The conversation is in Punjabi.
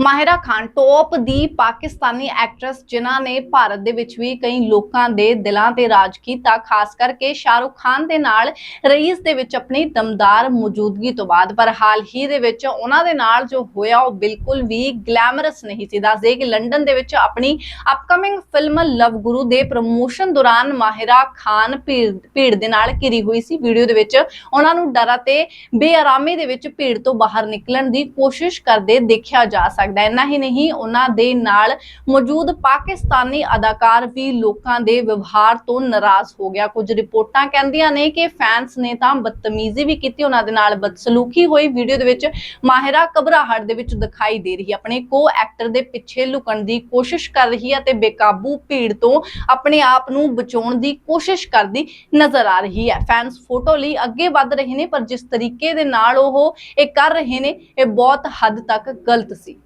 ਮਾਹਿਰਾ ਖਾਨ, ਟੋਪ ਦੀ ਪਾਕਿਸਤਾਨੀ ਐਕਟਰੈਸ ਜਿਨ੍ਹਾਂ ਨੇ ਭਾਰਤ ਦੇ ਵਿੱਚ ਵੀ ਕਈ ਲੋਕਾਂ ਦੇ ਦਿਲਾਂ ਤੇ ਰਾਜ ਕੀਤਾ, ਖਾਸ ਕਰਕੇ ਸ਼ਾਹਰੁਖ ਖਾਨ ਦੇ ਨਾਲ ਰਈਸ ਦੇ ਵਿੱਚ ਆਪਣੀ ਦਮਦਾਰ ਮੌਜੂਦਗੀ ਤੋਂ ਬਾਅਦ। ਪਰ ਹਾਲ ਹੀ ਦੇ ਵਿੱਚ ਉਹਨਾਂ ਦੇ ਨਾਲ ਜੋ ਹੋਇਆ, ਉਹ ਬਿਲਕੁਲ ਵੀ ਗਲੈਮਰਸ ਨਹੀਂ ਸੀ। ਦੱਸਦੇ ਕਿ ਲੰਡਨ ਦੇ ਵਿੱਚ ਆਪਣੀ ਅਪਕਮਿੰਗ ਫਿਲਮ ਲਵ ਗੁਰੂ ਦੇ ਪ੍ਰਮੋਸ਼ਨ ਦੌਰਾਨ ਮਾਹਿਰਾ ਖਾਨ ਭੀੜ ਭੀੜ ਦੇ ਨਾਲ ਘਿਰੀ ਹੋਈ ਸੀ। ਵੀਡੀਓ ਦੇ ਵਿੱਚ ਉਹਨਾਂ ਨੂੰ ਡਰਾ ਤੇ ਬੇਆਰਾਮੀ ਦੇ ਵਿੱਚ ਭੀੜ ਤੋਂ ਬਾਹਰ ਨਿਕਲਣ ਦੀ ਕੋਸ਼ਿਸ਼ ਕਰਦੇ ਦੇਖਿਆ ਜਾ ਸਕਦਾ ਹੈ। ਇੰਨਾ ਹੀ ਨਹੀਂ, ਉਹਨਾਂ ਦੇ ਨਾਲ ਮੌਜੂਦ ਪਾਕਿਸਤਾਨੀ ਅਦਾਕਾਰ ਵੀ ਲੋਕਾਂ ਦੇ ਵਿਵਹਾਰ ਤੋਂ ਨਾਰਾਜ਼ ਹੋ ਗਿਆ। ਕੁਝ ਰਿਪੋਰਟਾਂ ਕਹਿੰਦੀਆਂ ਨੇ ਕਿ ਫੈਨਸ ਨੇ ਤਾਂ ਬਦਤਮੀਜ਼ੀ ਵੀ ਕੀਤੀ, ਉਹਨਾਂ ਦੇ ਨਾਲ ਬਦਸਲੂਕੀ ਹੋਈ। ਵੀਡੀਓ ਦੇ ਵਿੱਚ ਮਾਹਿਰਾ ਘਬਰਾਹਟ ਦੇ ਵਿੱਚ ਦਿਖਾਈ ਦੇ ਰਹੀ ਆਪਣੇ ਕੋ ਐਕਟਰ ਦੇ ਪਿੱਛੇ ਲੁਕਣ ਦੀ ਕੋਸ਼ਿਸ਼ ਕਰ ਰਹੀ ਹੈ ਤੇ ਬੇਕਾਬੂ ਭੀੜ ਤੋਂ ਆਪਣੇ ਆਪ ਨੂੰ ਬਚਾਉਣ ਦੀ ਕੋਸ਼ਿਸ਼ ਕਰਦੀ ਨਜ਼ਰ ਆ ਰਹੀ ਹੈ। ਫੈਨਸ ਫੋਟੋ ਲਈ ਅੱਗੇ ਵੱਧ ਰਹੇ ਨੇ, ਪਰ ਜਿਸ ਤਰੀਕੇ ਦੇ ਨਾਲ ਉਹ ਇਹ ਕਰ ਰਹੇ ਨੇ, ਇਹ ਬਹੁਤ ਹੱਦ ਤੱਕ ਗਲਤ ਸੀ।